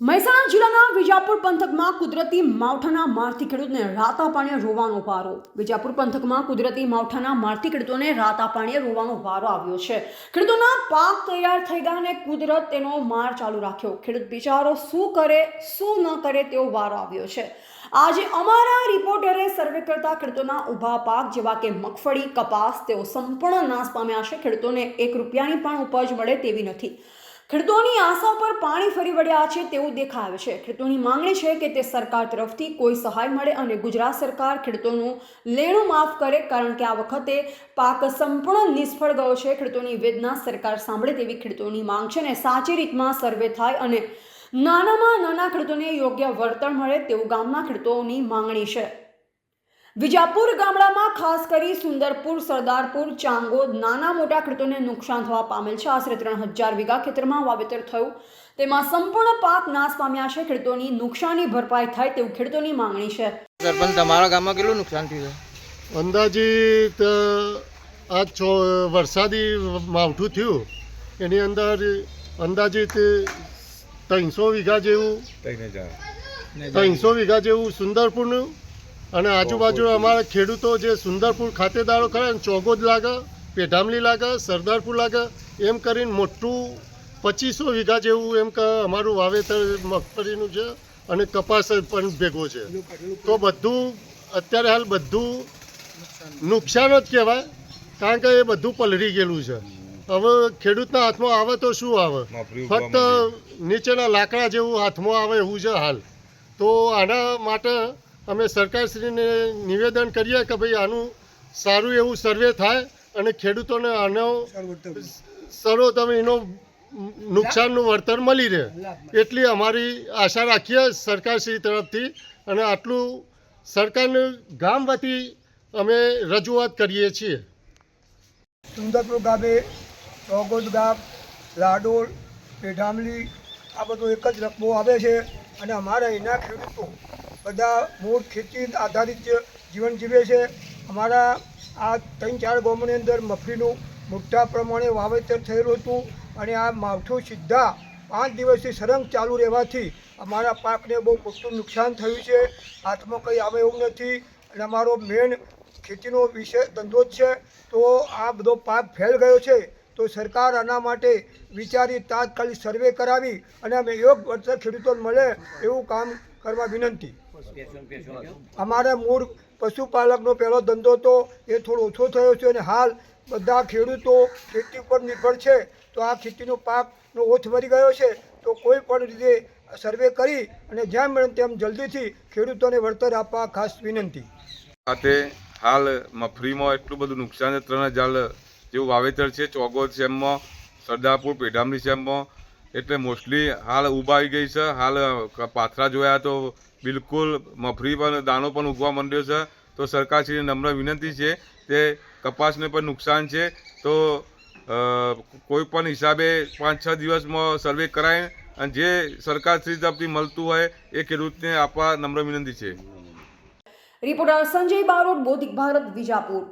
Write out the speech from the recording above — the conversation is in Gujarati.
મહેસાણા જિલ્લાના વિજાપુર પંથકમાં કુદરતી માવઠાના મારથી ખેડૂતને રાતા પાણીએ રોવાનો વારો. વિજાપુર પંથકમાં કુદરતી માવઠાના મારથી ખેડૂતોને રાતા પાણીએ રોવાનો વારો આવ્યો છે. ખેડૂતોના પાક તૈયાર થઈ ગયા અને કુદરત તેનો માર ચાલુ રાખ્યો. ખેડૂત બિચારો શું કરે, શું ન કરે તેવો વારો આવ્યો છે. આજે અમારા રિપોર્ટરે સર્વે કરતા ખેડૂતોના ઊભા પાક જેવા કે મગફળી, કપાસ તેઓ સંપૂર્ણ નાશ પામ્યા છે. ખેડૂતોને એક રૂપિયાની પણ ઉપજ મળે તેવી નથી. ખેડૂતોની આશા પર પાણી ફરી વળ્યા છે તેવું દેખાય છે. ખેડૂતોની માંગણી છે કે તે સરકાર તરફથી કોઈ સહાય મળે અને ગુજરાત સરકાર ખેડૂતોનું લેણું માફ કરે, કારણ કે આ વખતે પાક સંપૂર્ણ નિષ્ફળ ગયો છે. ખેડૂતોની વેદના સરકાર સાંભળે તેવી ખેડૂતોની માંગ છે અને સાચી રીતમાં સર્વે થાય અને નાનામાં નાના ખેડૂતોને યોગ્ય વળતર મળે તેવું ગામના ખેડૂતોની માંગણી છે. વિજાપુર ગામડામાં ખાસ કરી સુંદરપુર સરદારપુર ચાંગોદ નાના મોટા ખેડૂતોને નુકસાન થવા પામેલ છે. આશરે ત્રણ હજાર વીઘા ખેતરમાં વાવેતર થયું. તેમાં સંપૂર્ણ પાક નાશ પામ્યા છે. ખેડૂતોની નુકસાની ભરપાઈ થાય તેવું ખેડૂતોની માંગણી છે. સરપંચ તમારા ગામમાં કેટલું નુકસાન થયું છે? અંદાજિત આ છો વરસાદી માવઠું થયું. એની અંદર અંદાજિત ત્રણસો વીઘા જેવું ત્રણસો વીઘા જેવું સુંદરપુરનું અને આજુબાજુ અમારા ખેડૂતો જે સુંદરપુર ખાતેદારો ખરા ને ચોગોદ લાગે પેઢામલી લાગે સરદારપુર લાગે એમ કરીને મોટું પચીસો વીઘા જેવું એમ કે અમારું વાવેતર મગફળીનું છે અને કપાસ પણ ભેગો છે. તો બધું અત્યારે હાલ બધું નુકસાન જ કહેવાય કારણ કે એ બધું પલળી ગયેલું છે. હવે ખેડૂતના હાથમાં આવે તો શું આવે? ફક્ત નીચેના લાકડા જેવું હાથમાં આવે એવું છે હાલ. તો આના માટે અમે સરકારશ્રીને નિવેદન કરીએ કે ભાઈ આનું સારું એવું સર્વે થાય અને ખેડૂતોને આનો સર્વોત્તમ. એનો નુકસાનનું વળતર મળી રહે. એટલી અમારી આશા રાખીએ સરકારશ્રી તરફથી. અને આટલું સરકારને ગામ વતી અમે રજૂઆત કરીએ છીએ. સુંદરપુર ગામે ચોગોદ ગામ લાડોલ પેઢામલી આ બધો એક જ રકમો આવે છે. અને અમારા અહીંના ખેડૂતો બધા મૂળ ખેતી આધારિત જીવન જીવે છે. અમારા આ ત્રણ ચાર ગામોની અંદર મફીનું મોટા પ્રમાણે વાવેતર થયેલું હતું અને આ માવઠું સીધા પાંચ દિવસથી સરંગ ચાલુ રહેવાથી અમારા પાકને બહુ મોટું નુકસાન થયું છે. હાથમાં કંઈ આવે એવું નથી અને અમારો મેન ખેતીનો વિષય ધંધો જ છે. તો આ બધો પાક ફેલ ગયો છે તો સરકાર આના માટે વિચારી તાત્કાલિક સર્વે કરાવી અને અમે યોગ વળતર ખેડૂતોને મળે એવું કામ કરવા વિનંતી. અમારે મૂળ પશુપાલકનો પહેલો ધંધો તો એ થોડો ઓછો થયો છે અને હાલ બધા ખેડૂતો ખેતી ઉપર નિર્ભર છે. તો આ ખેતીનો પાકનો ઓછ ભરી ગયો છે. તો કોઈ પણ રીતે સર્વે કરી અને જેમ મળે તેમ જલ્દીથી ખેડૂતોને વળતર આપવા ખાસ વિનંતી. સાથે હાલ મફરીમાં એટલું બધું નુકસાન ત્રણ હજાર જેવું વાવેતર છે ચોગોદ સેમમાં સરદારપુર પેઢામલી શેમમાં એટલે મોસ્ટલી હાલ ઊભા આવી ગઈ છે. હાલ પાથરા જોયા તો બિલકુલ મફરી પણ દાણો પણ ઉગવા માંડ્યો છે. તો સરકારશ્રીને નમ્ર વિનંતી છે તે કપાસને પણ નુકસાન છે. તો કોઈ પણ હિસાબે પાંચ છ દિવસમાં સર્વે કરાય અને જે સરકારશ્રી તરફથી મળતું હોય એ ખેડૂતને આપવા નમ્ર વિનંતી છે. રિપોર્ટર સંજય બારોટ, બોધિક ભારત, વિજાપુર.